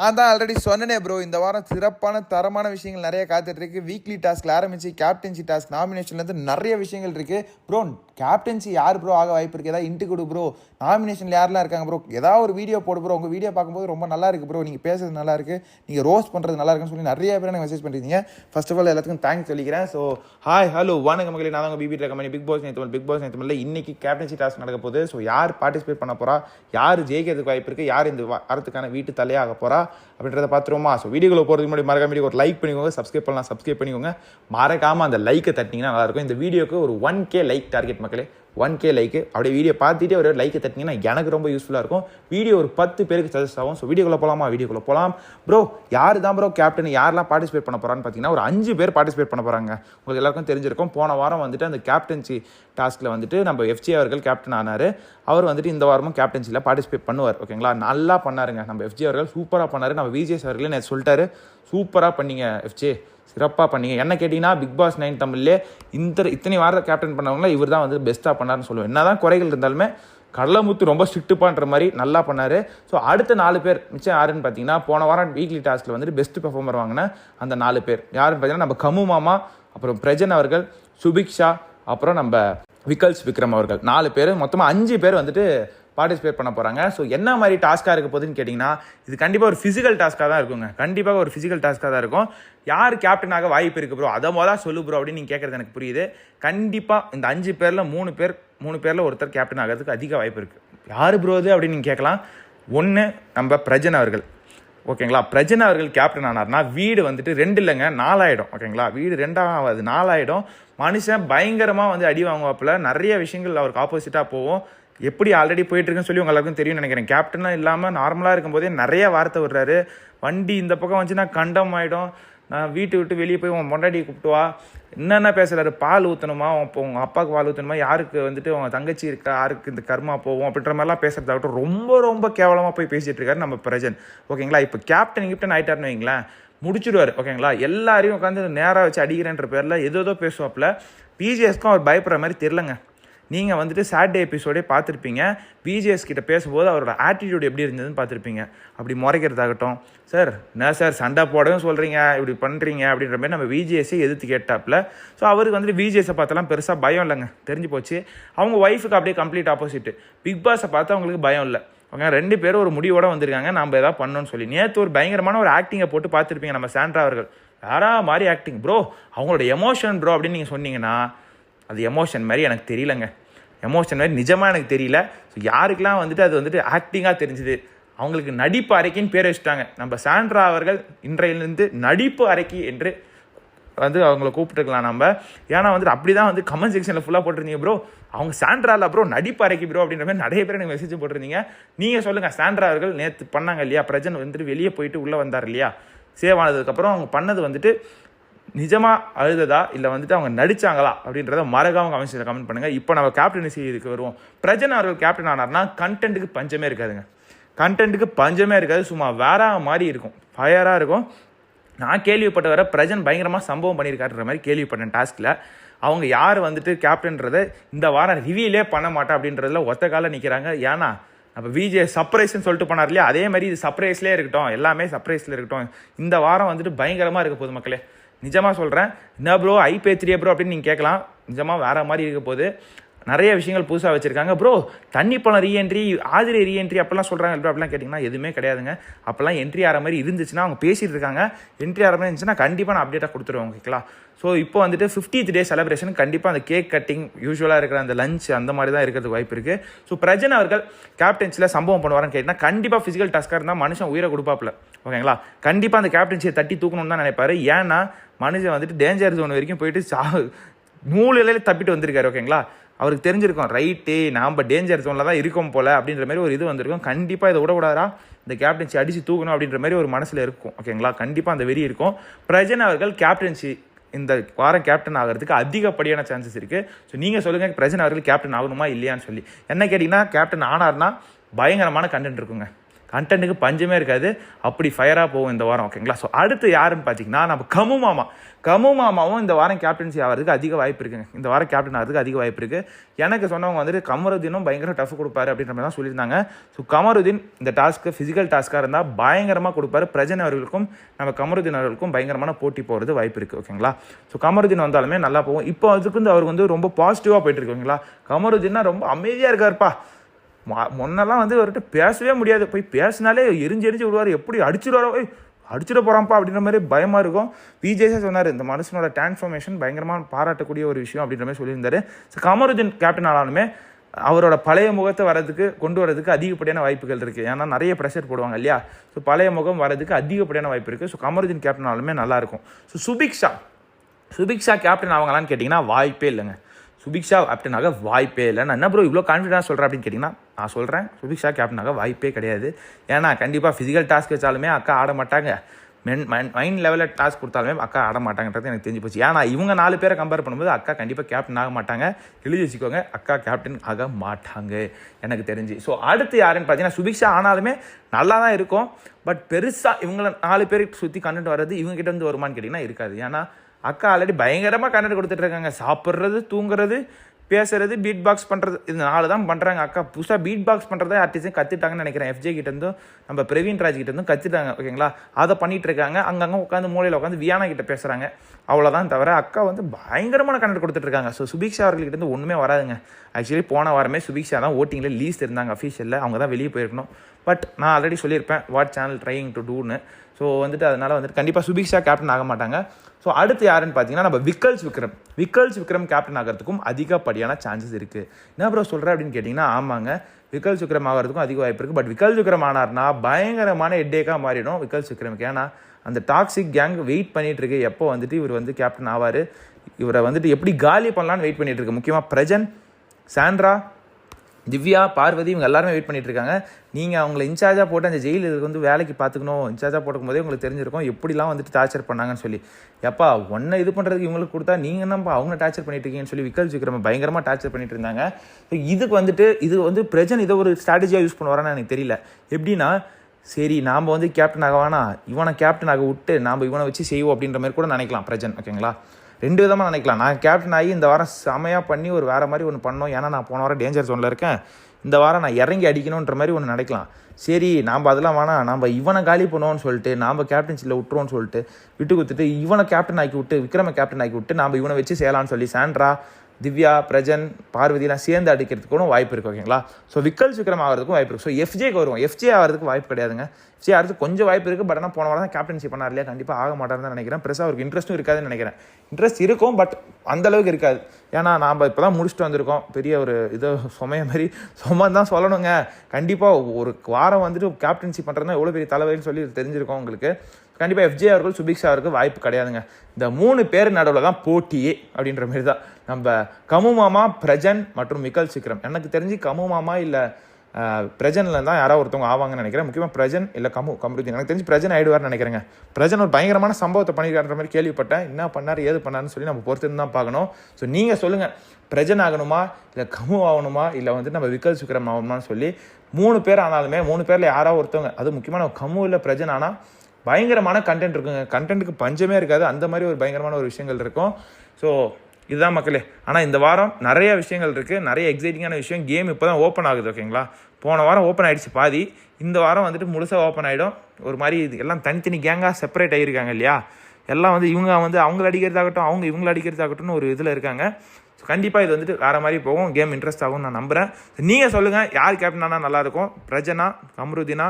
நான் தான் ஆல்ரெடி சொன்னனே ப்ரோ இந்த வாரம் சிறப்பான தரமான விஷயங்கள் நிறைய காத்துட்டு இருக்கு வீக்லி டாஸ்க்ல ஆரம்பிச்சு கேப்டன்சி டாஸ்க் நாமினேஷன்லேருந்து நிறைய விஷயங்கள் இருக்கு. ப்ரோ கேப்டன்சி யார் ப்ரோ ஆக வாய்ப்பு இருக்கு? ஏதாவது இன்ட்டு கொடு ப்ரோ நாமினேஷன்ல யாரெல்லாம் இருக்காங்க ப்ரோ ஏதாவது ஒரு வீடியோ போடு ப்ரோ உங்க வீடியோ பார்க்கும்போது ரொம்ப நல்லா இருக்கு ப்ரோ நீங்க பேசுறது நல்லா இருக்கு. நீங்க ரோஸ்ட் பண்றது நல்லா இருக்குன்னு சொல்லி நிறைய பேர் எனக்கு மெசேஜ் பண்ணிருந்தீங்க. ஃபர்ஸ்ட் ஆஃப் ஆல் எல்லாத்துக்கும் தேங்க்ஸ் சொல்லிக்கிறேன். ஸோ ஹாய் ஹலோ வணக்கம் மக்களே. நான் உங்க பிபி கம்பெனி பிக் பாஸ் நேற்று பிக் பாஸ் நேற்று இன்னைக்கு கேப்டன்சி டாஸ்க் நடக்க போகுது. ஸோ யார் பார்ட்டிசிபேட் பண்ண போறா? யார் ஜெயிக்கிறதுக்கு வாய்ப்பு இருக்கு? யார் இந்த வாரத்துக்கான வீட்டு தலையாக போறா? அப்படின்றத பார்த்துருவோமா? ஸோ வீடியோக்குள்ள போகிறதுக்கு முன்னாடி மறக்காம வீடியோ ஒரு லைக் பண்ணிக்கோங்க சப்ஸ்கிரைப் பண்ணலாம் சப்ஸ்கிரைப் பண்ணிக்கோங்க. மறக்காம அந்த லைக்கை தட்டிங்கன்னா நல்லாயிருக்கும் இந்த வீடியோக்கு ஒரு ஒன் கே லைக் டார்கெட் மக்களே. ஒன் கே லைக்கு அப்படியே வீடியோ பார்த்துட்டு ஒரு லைக்கை தட்டிங்கன்னா எனக்கு ரொம்ப யூஸ்ஃபுல்லாக இருக்கும். வீடியோ ஒரு பத்து பேருக்கு சஜஸ்ட் ஆகும். ஸோ வீடியோக்குள்ள போகலாமா வீடியோக்குள்ள போகலாம் ப்ரோ யார் தான் ப்ரோ கேப்டன் யாரெல்லாம் பார்ட்டிசிபேட் பண்ண போகிறான்னு பார்த்தீங்கன்னா ஒரு அஞ்சு பேர் பார்ட்டிசிபேட் பண்ண போகிறாங்க உங்களுக்கு எல்லாருக்கும் தெரிஞ்சிருக்கும். போன வாரம் வந்துட்டு அந்த கேப்டன்சி டாஸ்கில் வந்துட்டு நம்ம எஃப்ஜி அவர்கள் கேப்டன் ஆனார். அவர் வந்துட்டு இந்த வாரமும் கேப்டன்சியில் பார்ட்டிசிபேட் பண்ணுவார். ஓகேங்களா நல்லா பண்ணாருங்க. நம்ம எஃப்ஜி அவர்கள் சூப்பராக பண்ணார். நம்ம விஜேஸ் அவர்களே நேற்று சொல்லிட்டாரு. சூப்பராக பண்ணீங்க எஃப்ஜே. சிறப்பாக பண்ணீங்க. என்ன கேட்டிங்கன்னா பிக் பாஸ் நைன் தமிழ்லே இந்த இத்தனை வாரம் கேப்டன் பண்ணவங்கள இவர் தான் வந்து பெஸ்ட்டாக பண்ணார்னு சொல்லுவேன். என்ன தான் குறைகள் இருந்தாலுமே கடலமுத்து ரொம்ப ஸ்ட்ரிக்ட்டுப்பான்ற மாதிரி நல்லா பண்ணார். ஸோ அடுத்த நாலு பேர் மிச்சம் யாருன்னு பார்த்தீங்கன்னா போன வாரம் வீக்லி டாஸ்கில் வந்துட்டு பெஸ்ட் பெர்ஃபார்மர் வாங்கின அந்த நாலு பேர். யாருன்னு பார்த்தீங்கன்னா நம்ம கமு மாமா அப்புறம் பிரஜன் அவர்கள் சுபிக்ஷா அப்புறம் நம்ம விகல்ஸ் விக்ரம் அவர்கள். நாலு பேர் மொத்தமாக அஞ்சு பேர் வந்துட்டு பார்ட்டிசிபேட் பண்ண போகிறாங்க ஸோ என்ன மாதிரி டாஸ்க்காக இருக்க போகுதுன்னு கேட்டிங்கன்னா இது கண்டிப்பாக ஒரு ஃபிசிக்கல் டாஸ்க்காக தான் இருக்குங்க. கண்டிப்பாக ஒரு ஃபிசிக்கல் டாஸ்க்காக தான் இருக்கும். யார் கேப்டனாக வாய்ப்பு இருக்குது ப்ரோ அதை மொதல் சொல்லு ப்ரோ அப்படின்னு நீங்கள் கேட்குறது எனக்கு புரியுது. கண்டிப்பாக இந்த அஞ்சு பேரில் மூணு பேர் மூணு பேரில் ஒருத்தர் கேப்டன் ஆகிறதுக்கு அதிக வாய்ப்பு இருக்குது யார் ப்ரோ அது அப்படின்னு நீங்கள் கேட்கலாம் ஒன்று நம்ம பிரஜன் அவர்கள். ஓகேங்களா? பிரஜன் அவர்கள் கேப்டன் ஆனார்னா வீடு வந்துட்டு ரெண்டு இல்லைங்க நாலாயிடும். ஓகேங்களா? வீடு ரெண்டாவது நாலாயிடும். மனுஷன் பயங்கரமாக வந்து அடி வாங்குவாப்புல. நிறைய விஷயங்கள் அவருக்கு ஆப்போசிட்டாக போகும். எப்படி ஆல்ரெடி போயிட்டுருக்குன்னு சொல்லி உங்களுக்கு தெரியும் நினைக்கிறேன். கேப்டனாக இல்லாமல் நார்மலாக இருக்கும்போதே நிறைய வார்த்தை விடுறாரு. வண்டி இந்த பக்கம் வந்துச்சுன்னா கண்டம் ஆகிடும் நான் வீட்டை விட்டு வெளியே போய் உன் பொண்டாட்டியை கூப்பிட்டு வா. என்னென்ன பேசுகிறாரு பால் ஊற்றணுமா இப்போ உங்கள் அப்பாவுக்கு பால் ஊற்றணுமா யாருக்கு வந்துட்டு உங்கள் தங்கச்சி இருக்கா? யாருக்கு இந்த கர்மா போவோம் அப்படின்ற மாதிரிலாம் பேசுறதாகட்டும் ரொம்ப ரொம்ப கேவலமாக போய் பேசிகிட்டு இருக்காரு நம்ம பிரஜன். ஓகேங்களா? இப்போ கேப்டன் கிப்டன் ஆயிட்டாருன்னு வைங்களேன். முடிச்சிடுவார். ஓகேங்களா? எல்லாரையும் உட்காந்து நேராக வச்சு அடிக்கிறேன்ற பேரில் ஏதோ ஏதோ பேசுவாப்புல பிஜிஎஸ்க்கும் அவர் பயப்படுற மாதிரி தெரிலங்க நீங்கள் வந்துட்டு சாட்டர்டே எபிசோடே பார்த்துருப்பீங்க. பிஜிஎஸ் கிட்ட பேசும்போது அவரோட ஆட்டிடியூட் எப்படி இருந்ததுன்னு பார்த்துருப்பீங்க. அப்படி முறைக்கிறதாகட்டும். சார் என்ன சார் சண்டை போடவும் சொல்கிறீங்க இப்படி பண்ணுறீங்க அப்படின்ற மாதிரி நம்ம விஜிஎஸ்ஸை எதிர்த்து கேட்டாப்புல. ஸோ அவருக்கு வந்துட்டு விஜிஎஸை பார்த்தலாம் பெருசாக பயம் இல்லைங்க. தெரிஞ்சு போச்சு. அவங்க ஒய்ஃபுக்கு அப்படியே கம்ப்ளீட் ஆப்போசிட் பிக் பாஸை பார்த்து அவங்களுக்கு பயம் இல்லை. ஓகே ரெண்டு பேரும் ஒரு முடிவோடு வந்திருக்காங்க. நம்ம எதாவது பண்ணணும்னு சொல்லி. நேற்று ஒரு பயங்கரமான ஒரு ஆக்டிங்கை போட்டு பார்த்துருப்பீங்க நம்ம சாண்ட்ரா அவர்கள். யாரா மாதிரி ஆக்டிங் ப்ரோ அவங்களோட எமோஷன் ப்ரோ அப்படின்னு நீங்கள் சொன்னீங்கன்னா அது எமோஷன் மாதிரி எனக்கு தெரியலங்க. எமோஷன் மாதிரி நிஜமாக எனக்கு தெரியல. ஸோ யாருக்கெல்லாம் வந்துட்டு அது வந்துட்டு ஆக்டிங்காக தெரிஞ்சுது அவங்களுக்கு நடிப்பு அறைக்கின்னு பேர் வச்சுட்டாங்க. நம்ம சாண்ட்ரா அவர்கள் இன்றையிலிருந்து நடிப்பு அறைக்கி என்று வந்து அவங்கள கூப்பிட்டுருக்கலாம் நம்ம. ஏன்னா வந்துட்டு அப்படி தான் வந்து கமெண்ட் செக்ஷனில் ஃபுல்லாக போட்டிருந்தீங்க ப்ரோ அவங்க சாண்ட்ராவில் ப்ரோ நடிப்பு அறைக்கி ப்ரோ அப்படின்ற மாதிரி நிறைய பேர் எனக்கு மெசேஜ் போட்டிருந்தீங்க. நீங்கள் சொல்லுங்கள் சாண்ட்ரா அவர்கள் நேற்று பண்ணாங்க இல்லையா? பிரஜன் வந்துட்டு வெளியே போயிட்டு உள்ளே வந்தார் இல்லையா? சேவ் ஆனதுக்கப்புறம் அவங்க பண்ணது வந்துட்டு நிஜமாக அழுததா? இல்லை வந்துட்டு அவங்க நடிச்சாங்களா? அப்படின்றத மறக்காம கமெண்ட்ஸில் கமெண்ட் பண்ணுங்கள் இப்போ நம்ம கேப்டன்சி இதுக்கு வருவோம். பிரஜன் அவர்கள் கேப்டன் ஆனார்னா கண்டென்ட்டுக்கு பஞ்சமே இருக்காதுங்க. கண்டென்ட்டுக்கு பஞ்சமே இருக்காது. சும்மா வேற மாதிரி இருக்கும். ஃபயராக இருக்கும். நான் கேள்விப்பட்ட வர பிரஜன் பயங்கரமாக சம்பவம் பண்ணியிருக்காருன்ற மாதிரி கேள்விப்பட்டேன் டாஸ்கில் அவங்க யார் வந்துட்டு கேப்டன்றதை இந்த வாரம் ரிவியூலே பண்ண மாட்டேன் அப்படின்றதுல ஒத்த கால நிற்கிறாங்க ஏன்னா அப்போ விஜே சர்ப்ரைஸ்னு சொல்லிட்டு போனார் இல்லையா? அதே மாதிரி இது சர்ப்ரைஸ்லேயே இருக்கட்டும். எல்லாமே சர்ப்ரைஸில் இருக்கட்டும். இந்த வாரம் வந்துட்டு பயங்கரமாக இருக்குது பொதுமக்களே நிஜமாக சொல்கிறேன் என்ன ப்ரோ ஐபே த்ரீ ப்ரோ அப்படின்னு நீங்கள் கேட்கலாம். நிஜமாக வேறு மாதிரி இருக்க போகுது. நிறைய விஷயங்கள் புதுசாக வச்சுருக்காங்க. ப்ரோ தண்ணி பழம் ரீஎன்ட்ரி ஆதிரை ரீஎன்ட்ரி அப்போல்லாம் சொல்கிறாங்க ப்ரோ அப்படிலாம் கேட்டிங்கன்னா எதுவுமே கிடையாதுங்க. அப்போல்லாம் என்ட்ரி ஆகிற மாதிரி இருந்துச்சுன்னா அவங்க பேசிகிட்டு இருக்காங்க. என்ட்ரி ஆகிற மாதிரி இருந்துச்சுன்னா கண்டிப்பாக நான் அப்டேட்டாக கொடுத்துருவேன் ஓகேங்களா ஸோ இப்போ வந்துட்டு ஃபிஃப்டித் டே செலிப்ரேஷன் கண்டிப்பாக அந்த கேக் கட்டிங் யூஸ்வலாக இருக்கிற அந்த லஞ்ச் அந்த மாதிரி தான் இருக்கிறதுக்கு வாய்ப்பு இருக்குது ஸோ பிரஜன் அவர்கள் கேப்டன்சியில் சம்பவம் பண்ணுவாரன்னு கேட்டால் கண்டிப்பாக ஃபிசிக்கல் டாஸ்க்காக இருந்தால் மனுஷன் உயிரை கொடுப்பாப்புல. ஓகேங்களா? கண்டிப்பாக அந்த கேப்டன்சியை தட்டி தூக்கணும்னு தான் நினைப்பாரு. ஏன்னா மனுஷன் வந்துட்டு டேஞ்சர் ஜோன் வரைக்கும் போயிட்டு சா மூலையில தப்பிட்டு வந்திருக்காரு. ஓகேங்களா? அவருக்கு தெரிஞ்சிருக்கும் ரைட்டு நாம் டேஞ்சர் ஜோனில் தான் இருக்கோம் போல அப்படின்ற மாதிரி ஒரு இது வந்திருக்கும். கண்டிப்பாக இதை விடக்கூடாதா? இந்த கேப்டன்சி அடித்து தூக்கணும் அப்படின்ற மாதிரி ஒரு மனசில் இருக்கும். ஓகேங்களா கண்டிப்பாக அந்த வெறி இருக்கும். பிரஜன் அவர்கள் கேப்டன்சி இந்த வாரம் கேப்டன் ஆகிறதுக்கு அதிகப்படியான சான்சஸ் இருக்குது ஸோ நீங்கள் சொல்லுங்கள் பிரஜன் அவர்கள் கேப்டன் ஆகணுமா இல்லையான்னு சொல்லி. என்ன கேட்டிங்கன்னா கேப்டன் ஆனார்னா பயங்கரமான கண்டென்ட் இருக்குங்க. கண்டென்ட்டுக்கு பஞ்சமே இருக்காது. அப்படி ஃபயராக போகும் இந்த வாரம் ஓகேங்களா ஸோ அடுத்து யாருன்னு பார்த்தீங்கன்னா நம்ம கமு மாமா. கமு மாமாவும் இந்த வாரம் கேப்டன்சி ஆகிறதுக்கு அதிக வாய்ப்பு இருக்குங்க. இந்த வாரம் கேப்டன் ஆகிறதுக்கு அதிக வாய்ப்பு இருக்குது எனக்கு சொன்னவங்க வந்துட்டு கமருதீனும் பயங்கர டஃப் கொடுப்பாரு அப்படின்ற மாதிரி தான் சொல்லியிருந்தாங்க. ஸோ கமருதீன் இந்த டாஸ்க்கு ஃபிசிக்கல் டாஸ்க்காக இருந்தால் பயங்கரமாக கொடுப்பாரு. பிரஜன் அவர்களுக்கும் நம்ம கமருதீன் அவர்களுக்கும் பயங்கரமான போட்டி போகிறது வாய்ப்பு இருக்குது ஓகேங்களா ஸோ கமருதீன் வந்தாலுமே நல்லா போகும். இப்போ அதுக்கு வந்து அவர் வந்து ரொம்ப பாசிட்டிவாக போயிட்டு இருக்கு ஓகேங்களா கமருதீன்னா ரொம்ப அமைதியாக இருக்காருப்பா. முன்னெல்லாம் வந்து அவர்கிட்ட பேசவே முடியாது. போய் பேசினாலே எரிஞ்சு எரிஞ்சு விடுவார். எப்படி அடிச்சிடுவாரோ? ஏய் அடிச்சிட போகிறான்ப்பா அப்படின்ற மாதிரி பயமாக இருக்கும். விஜேஸே சொன்னார் இந்த மனுஷனோட டிரான்ஸ்ஃபர்மேஷன் பயங்கரமாக பாராட்டக்கூடிய ஒரு விஷயம் அப்படின்ற மாதிரி சொல்லியிருந்தாரு. ஸோ கமருதீன் கேப்டன் ஆனாலுமே அவரோட பழைய முகத்தை வரதுக்கு கொண்டு வரதுக்கு அதிகப்படியான வாய்ப்புகள் இருக்குது ஏன்னா நிறைய ப்ரெஷர் போடுவாங்க இல்லையா? ஸோ பழைய முகம் வரதுக்கு அதிகப்படியான வாய்ப்பு இருக்குது ஸோ கமருதீன் கேப்டன் ஆனாலுமே நல்லாயிருக்கும் ஸோ சுபிக்ஷா சுபிக்ஷா கேப்டன் ஆவாங்களான்னு கேட்டிங்கன்னா வாய்ப்பே இல்லைங்க. சுபிக்ஷா கேப்டனாக வாய்ப்பே இல்லை. நான் என்ன ப்ரோ இவ்வளோ கான்ஃபிடன்ஸ் சொல்கிறேன் அப்படின்னு கேட்டிங்கன்னா நான் சொல்கிறேன் சுபிக்ஷா கேப்டனாக வாய்ப்பே கிடையாது. ஏன்னா கண்டிப்பாக ஃபிசிக்கல் டாஸ்க் வச்சாலுமே அக்கா ஆட மாட்டாங்க. மென் மைண்ட் லெவலில் டாஸ்க் கொடுத்தாலுமே அக்கா ஆட மாட்டாங்கன்றது எனக்கு தெரிஞ்சு போச்சு. ஏன்னா இவங்க நாலு பேரை கம்பேர் பண்ணும்போது அக்கா கண்டிப்பாக கேப்டன் ஆக மாட்டாங்க. எழுதி வச்சுக்கோங்க அக்கா கேப்டன் ஆக மாட்டாங்க எனக்கு தெரிஞ்சு. ஸோ அடுத்து யாருன்னு பார்த்தீங்கன்னா சுபிக்ஷா ஆனாலுமே நல்லா தான் இருக்கும். பட் பெருசாக இவங்கள நாலு பேருக்கு சுற்றி கண்டுட்டு வர்றது இவங்ககிட்ட வந்து வருமானு வருமான்னு கேட்டிங்கன்னா இருக்காது. ஏன்னா அக்கா ஆல்ரெடி பயங்கரமாக கண்டென்ட் கொடுத்துட்ருக்காங்க சாப்பிட்றது தூங்குறது பேசுறது பீட் பாக்ஸ் பண்ணுறது இது நாலு தான் பண்ணுறாங்க அக்கா. புதுசாக பீட் பாக்ஸ் பண்ணுறதே ஆர்டிஸ்டும் கற்றுட்டாங்கன்னு நினைக்கிறேன் எஃப்ஜே கிட்டேருந்தும் நம்ம பிரவீன் ராஜ் கிட்டேருந்தும் கற்றுட்டாங்க ஓகேங்களா? அதை பண்ணிகிட்டு இருக்காங்க. அங்கங்கே உட்காந்து மூலையில் உட்காந்து வியானா கிட்ட பேசுகிறாங்க அவ்வளோதான் தவிர அக்கா வந்து பயங்கரமான கண்டென்ட் கொடுத்துட்ருக்காங்க ஸோ சுபிக்ஷா அவர்கள்கிட்ட இருந்து ஒன்றுமே வராதுங்க. ஆக்சுவலி போன வாரமே சுபிக்ஷா தான் ஓட்டிங்கில் லீஸ் இருந்தாங்க அஃபீஷியலில் அவங்க தான் வெளியே போயிருக்கணும். பட் நான் ஆல்ரெடி சொல்லியிருப்பேன் வாட் சேனல் ட்ரையிங் டு டூன்னு ஸோ வந்துட்டு அதனால் வந்துட்டு கண்டிப்பாக சுபிக்ஷா கேப்டன் ஆக மாட்டாங்க. ஸோ அடுத்து யாருன்னு பார்த்தீங்கன்னா நம்ம விக்கல்ஸ் விக்ரம். விக்கல்ஸ் விக்ரம் கேப்டன் ஆகிறதுக்கும் அதிகப்படியான சான்சஸ் இருக்குது என்ன ப்ரோ சொல்கிறேன் அப்படின்னு கேட்டிங்கன்னா ஆமாங்க. விக்கல்ஸ் விக்ரம் ஆகிறதுக்கும் அதிக வாய்ப்பு இருக்குது பட் விக்கல்ஸ் விக்ரம் ஆனார்னா பயங்கரமான ஹெட்டேக்காக மாறிடும் விக்கல்ஸ் விக்ரமுக்கு. ஏன்னா அந்த டாக்ஸிக் கேங் வெயிட் பண்ணிகிட்டு இருக்கு. எப்போ வந்துட்டு இவர் வந்து கேப்டன் ஆவார்? இவரை வந்துட்டு எப்படி காலி பண்ணலான்னு வெயிட் பண்ணிகிட்டு இருக்கு. முக்கியமாக பிரஜன் சாண்ட்ரா திவ்யா பார்வதி இவங்க எல்லாருமே வெயிட் பண்ணிட்டு இருக்காங்க. நீங்கள் அவங்கள இன்சார்ஜாக போட்டு அந்த ஜெயில் இதுக்கு வந்து வேலைக்கு பார்த்துக்கணும் இன்சார்ஜாக போட்டுக்கும் போதே உங்களுக்கு தெரிஞ்சிருக்கும். எப்படிலாம் வந்துட்டு டார்ச்சர் பண்ணாங்கன்னு சொல்லி. எப்பா ஒன்றை இது பண்ணுறதுக்கு இவங்களுக்கு கொடுத்தா நீங்கள் என்னப்பா அவங்க டார்ச்சர் பண்ணிட்டு இருக்கீங்கன்னு சொல்லி விக்கல் விக்ரம பயங்கரமாக டார்ச்சர் பண்ணிட்டு இருந்தாங்க. ஸோ இதுக்கு வந்துட்டு இது வந்து பிரஜன் இதை ஒரு ஸ்ட்ராட்டஜியாக யூஸ் பண்ணுவாரான்னு எனக்கு தெரியல. எப்படின்னா சரி நாம் வந்து கேப்டன் ஆக வேணாம் இவனை கேப்டன் ஆக விட்டு நாம் இவனை வச்சு செய்வோம் அப்படின்ற மாதிரி கூட நினைக்கலாம் பிரஜன் ஓகேங்களா ரெண்டு விதமாக நினைக்கலாம். நான் கேப்டன் ஆகி இந்த வாரம் செமையாக பண்ணி ஒரு வேறு மாதிரி ஒன்று பண்ணோம். ஏன்னா நான் போன வாரம் டேஞ்சர் ஜோனில் இருக்கேன். இந்த வாரம் நான் இறங்கி அடிக்கணுன்ற மாதிரி ஒன்று நினைக்கலாம். சரி நாம் அதெல்லாம் வேணாம். நம்ம இவனை காலி பண்ணுவோம்னு சொல்லிட்டு நாம் கேப்டன்சியில் விட்டுருவோம்னு சொல்லிட்டு விட்டு கொடுத்துட்டு இவனை கேப்டன் ஆக்கி விட்டு விக்ரம கேப்டன் ஆக்கி விட்டு நாம் இவனை வச்சு செய்யலாம்னு சொல்லி சாண்ட்ரா திவ்யா பிரஜன் பார்வதிலாம் சேர்ந்து அடிக்கிறதுக்கு கூட வாய்ப்பு இருக்குது ஓகேங்களா? ஸோ விக்கல் விக்ரம் ஆகிறதுக்கும் வாய்ப்பு இருக்குது ஸோ எஃப்ஜேக்கு வருவோம். எஃப்ஜே ஆகிறதுக்கு வாய்ப்பு கிடையாதுங்க. எஃப்ஜே ஆகிறதுக்கு கொஞ்சம் வாய்ப்பு இருக்குது பட் ஆனால் போன வாரம் தான் கேப்டன்ஷிப் பண்ணார் இல்லையா? கண்டிப்பாக ஆக மாட்டாருன்னு தான் நினைக்கிறேன். பெருசாக அவருக்கு இன்ட்ரெஸ்ட்டும் இருக்காதுன்னு நினைக்கிறேன். இன்ட்ரெஸ்ட் இருக்கும் பட் அந்த அளவுக்கு இருக்காது. ஏன்னா நாம் இப்போ தான் முடிச்சுட்டு வந்திருக்கோம். பெரிய ஒரு இது சுமைய மாதிரி சுமம் தான் சொல்லணுங்க. கண்டிப்பாக ஒரு வாரம் வந்துட்டு கேப்டன்சி பண்ணுறதுனா எவ்வளோ பெரிய தலைவலின்னு சொல்லி தெரிஞ்சிருக்கோம் உங்களுக்கு. கண்டிப்பாக எஃப்ஜே அவர்கள் சுபிக்ஷா வாய்ப்பு கிடையாதுங்க. இந்த மூணு பேர் நடுவில் தான் போட்டியே அப்படின்ற மாதிரி தான் நம்ம கமு மாமா பிரஜன் மற்றும் மிக்கல் சிக்ரம். எனக்கு தெரிஞ்சு கமு மாமா இல்லை பிரஜனில் தான் யாராவது ஒருத்தவங்க ஆவாங்கன்னு நினைக்கிறேன். முக்கியமாக பிரஜன் இல்லை கமு கமருதீன். எனக்கு தெரிஞ்சு பிரஜன் ஆயிடுவார்னு நினைக்கிறேங்க. பிரஜன் ஒரு பயங்கரமான சம்பவத்தை பண்ணியிருக்காருன்ற மாதிரி கேள்விப்பட்டேன். என்ன பண்ணார் ஏது பண்ணாருன்னு சொல்லி நம்ம பொறுத்திருந்து தான் பார்க்கணும். ஸோ நீங்கள் சொல்லுங்கள் பிரஜன் ஆகணுமா இல்லை கமு ஆகணுமா இல்லை வந்துட்டு நம்ம விக்கல் சுக்கரம் ஆகணுமான்னு சொல்லி மூணு பேர் ஆனாலுமே மூணு பேரில் யாராவது ஒருத்தவங்க அது முக்கியமான கமு இல்லை பிரஜன் ஆனால் பயங்கரமான கண்டென்ட் இருக்குங்க. கண்டென்ட்டுக்கு பஞ்சமே இருக்காது. அந்த மாதிரி ஒரு பயங்கரமான ஒரு விஷயங்கள் இருக்கும். ஸோ இதுதான் மக்களே. ஆனால் இந்த வாரம் நிறைய விஷயங்கள் இருக்குது நிறைய எக்ஸைட்டிங்கான விஷயம். கேம் இப்போ தான் ஓப்பன் ஆகுது ஓகேங்களா போன வாரம் ஓப்பன் ஆகிடுச்சு பாதி. இந்த வாரம் வந்துட்டு முழுசாக ஓப்பன் ஆகிடும் ஒரு மாதிரி இது எல்லாம் தனித்தனி கேங்காக செப்பரேட் ஆகியிருக்காங்க இல்லையா? எல்லாம் வந்து இவங்க வந்து அவங்கள அடிக்கிறதாகட்டும் அவங்க இவங்கள அடிக்கிறதாகட்டும்னு ஒரு இதில் இருக்காங்க. ஸோ கண்டிப்பாக இது வந்துட்டு வேறு மாதிரி போகும். கேம் இன்ட்ரெஸ்ட் ஆகும்னு நான் நம்புகிறேன் நீங்கள் சொல்லுங்கள் யார் கேப்டனானா நல்லாயிருக்கும் பிரஜனா கம்ருதினா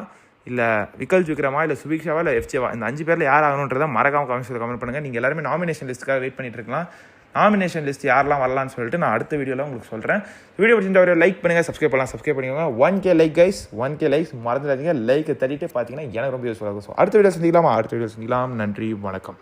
இல்லை விக்கல் விக்ரமா இல்லை சுபிக்ஷாவா இல்லை எஃப்ஜேவா? இந்த அஞ்சு பேரில் யார் ஆகணுன்றதை மறக்காம கமெண்ட்ஸில் கமெண்ட் பண்ணுங்கள் நீங்கள் எல்லாருமே நாமினேஷன் லிஸ்ட்டுக்காக வெயிட் பண்ணிட்டு இருக்கலாம். நாமினேஷன் லிஸ்ட் யாரெல்லாம் வரலாம்னு சொல்லிட்டு நான் அடுத்த வீடியோவில் உங்களுக்கு சொல்கிறேன் வீடியோ பிடிச்சிருந்த ஒரு லைக் பண்ணுங்கள் சப்ஸ்கிரைப் பண்ணலாம். சப்ஸ்கிரைப் பண்ணிக்கோங்க. One K like guys one K likes மறந்துடாதீங்க. லைக் தட்டிட்டு பார்த்தீங்கன்னா எனக்கு ரொம்ப யூஸ்ஃபுல்லாக இருக்கும். ஸோ அடுத்த வீடியோ சந்திக்கலாமா? அடுத்த வீடியோ சந்திக்கலாம். நன்றி வணக்கம்.